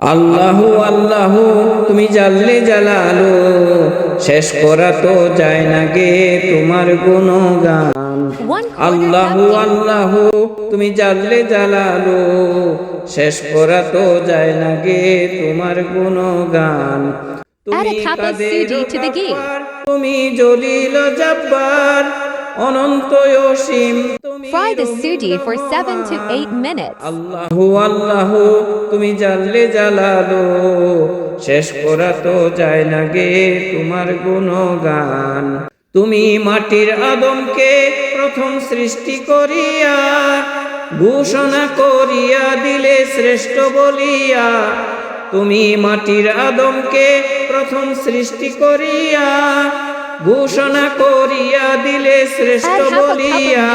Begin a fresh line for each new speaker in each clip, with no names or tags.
আল্লাহু আল্লাহু তুমি জানলে জালালো শেষ করা তো যায় না গে তোমার গুণগান। আল্লাহু আল্লাহু তুমি জানলে জালালো শেষ করা তো যায় না গে তোমার গুণগান। তুমি. গাফফার, তুমি জলিল জব্বার অনন্ত অসীম
Fry the
Rahim
for 7 to 8 minutes.
আল্লাহু আল্লাহু তুমি জানলে জালালো। শেষ করা তো যায় না গে তোমার গুণগান। তুমি মাটির আদমকে প্রথম সৃষ্টি করিয়া ঘোষণা করিয়া দিলে শ্রেষ্ঠ বলিয়া। তুমি মাটির আদমকে প্রথম সৃষ্টি করিয়া ঘোষণা করিয়া দিলে শ্রেষ্ঠ
of
বলিয়া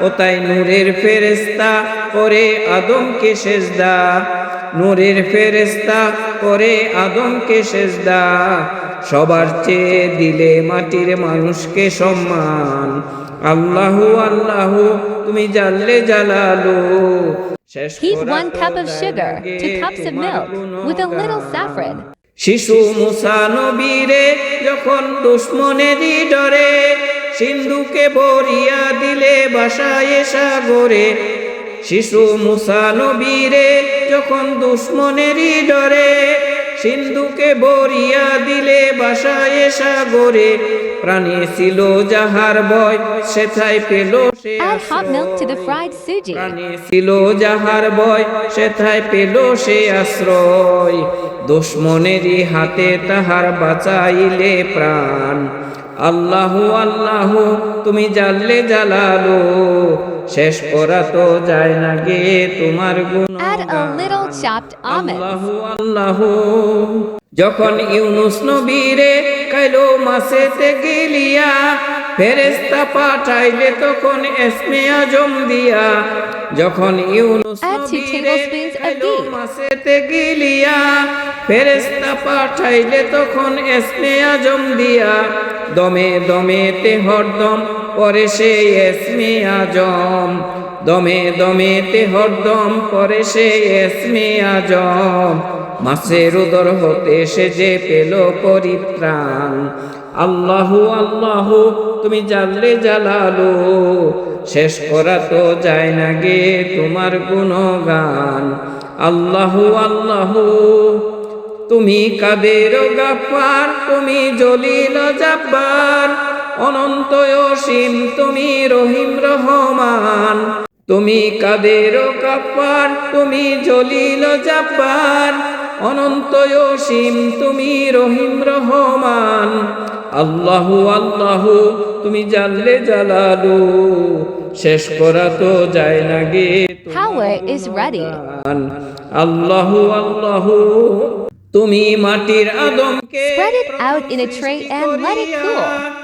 ও তাই নূরের ফেরেস্তা করে আদমকে সেজদা। নূরের ফেরেস্তা করে আদমকে সেজদা। সবার চেয়ে দিলে মাটির মানুষকে সম্মান। আল্লাহু আল্লাহু তুমি জানলে জালালো। করা
one cup of sugar, two cups of milk, with a little saffron.
শিশু মুসা নবীরে যখন দুশ্মনেরই ডরে সিন্ধুকে বরিয়া দিলে বাসায় সাগরে শিশু মুসা নবীরে যখন দুশ্মনেরই ডরে সিন্ধুকে বরিয়া দিলে বাসায় সাগরে। প্রাণী ছিল যাহার ভয় সেথায় পেল সে. প্রাণে ছিল যাহার ভয় সেথায় পেল সে আশ্রয়। দুশ্মনেরই হাতে তাহার বাঁচাইলে প্রাণ। আল্লাহু আল্লাহু তুমি জানলে জালালো। শেষ করা তো যায় না গে তোমার গুণ. আল্লাহু আল্লাহু যখন ইউনুস নবীরে খাইলো মাসেতে গিলিয়া ফেরেস্তা পাঠাইলে তখন এসমে আজম দিয়া যখন ইউনুস নবীরে
ghee.
মাসেতে গিলিয়া ফেরেস্তা পাঠাইলে তখন এসমে আজম দিয়া দমে দমেতে হরদম পরে সে এসমে আজম। দমে দমেতে হরদম, পরে সে এসমে আজম। মাসের উদর হতে সে যে পেল পরিত্রাণ। আল্লাহু আল্লাহু, তুমি জানলে জালালো। শেষ করা তো যায় না গে তোমার গুণগান। আল্লাহু আল্লাহু, তুমি কাদের গাফার, তুমি জলিল জাব্বার। অনন্ত অসীম তুমি রহিম রহমান তুমি কাদের গাফার তুমি জলিল জাব্বার অনন্ত অসীম তুমি রহিম রহমান আল্লাহু আল্লাহু তুমি জানলে জালালু শেষ করা তো যায় না গে
Power is ready.
গুণগান। আল্লাহু আল্লাহু তুমি মাটির আদমকে
Spread it out in a tray and let it cool.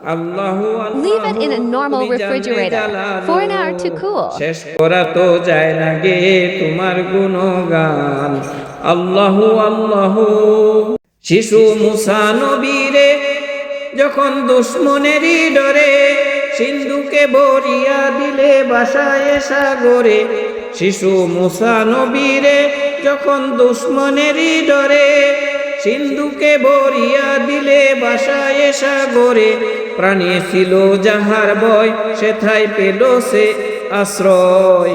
Leave it in a normal refrigerator for an hour to cool.
শেষ করা তো যায় না গে তোমার গুণগান। আল্লাহু আল্লাহু। শিশু মুসা নবীরে যখন দুশ্মনেরই ডরে সিন্ধুকে বরিয়া দিলে বাসায় সাগরে শিশু মুসা নবীরে যখন দুশ্মনেরই ডরে সিন্ধুকে বরিয়া দিলে বাসায় সাগরে প্রাণী ছিল যাহার বয় সেথায় পেল সে আশ্রয়।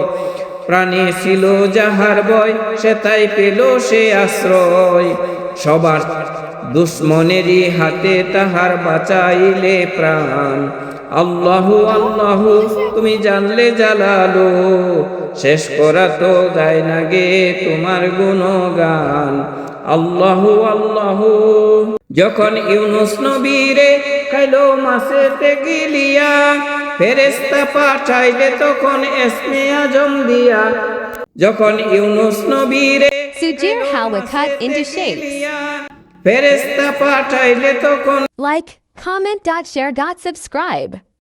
প্রাণী ছিল যাহার বয় সেথায় পেল সে আশ্রয়। সবার দুশ্মনেরই হাতে তাহার বাঁচাইলে প্রাণ। আল্লাহু আল্লাহু, তুমি জানলে জালালো, শেষ করা তো যায় না গে তোমার গুণগান। আল্লাহু আল্লাহু যখন ইউনুস নবীরে খাইলো মাসেতে গিলিয়া ফেরেস্তা পাঠাইলে তখন এসমে আজম দিয়া যখন ইউনুস নবীরে
Sujir halwa cut into shapes.
ফেরেস্তা পাঠাইলে তখন
Like, comment, dot, share, dot, subscribe.